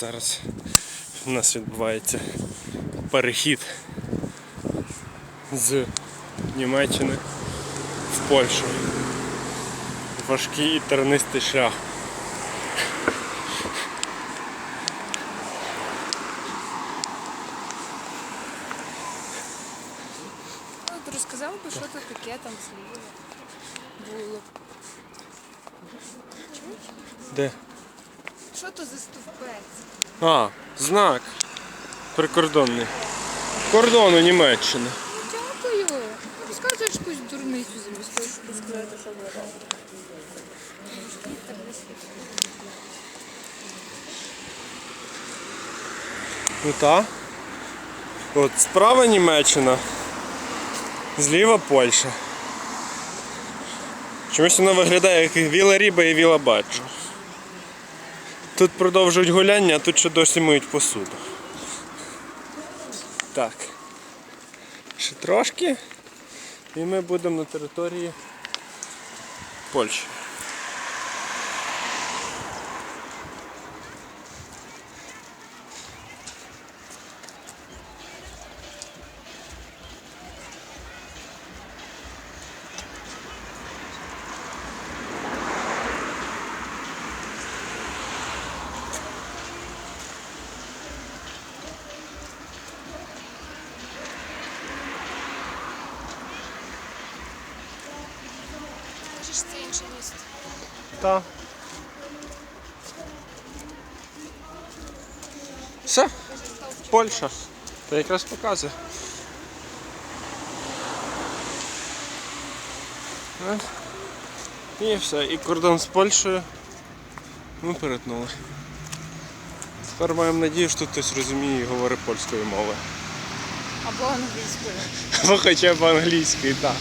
Зараз у нас відбувається перехід з Німеччини в Польщу. Важкий і тернистий шлях. Ну, от розказав би, що тут таке там зліва було. Де? Що то за стовпець? А, знак. Прикордонний. Кордону Німеччини. Дякую. Розказуєш якусь дурницю замість того, щоб сказати, що робите. Ну так. От справа Німеччина, зліва Польща. Чомусь воно виглядає як Віла Ріба і Віла Баччо. Тут продовжують гуляння, а тут ще досі миють посуду. Так. Ще трошки. І ми будемо на території Польщі. Кажеш, це інше місто. Так. Все, Польща. Та якраз показує. І все, і кордон з Польщею ми перетнули. Тепер маємо надію, що тут хтось розуміє і говорить польською мовою. Або англійською. Або хоча б англійською, так.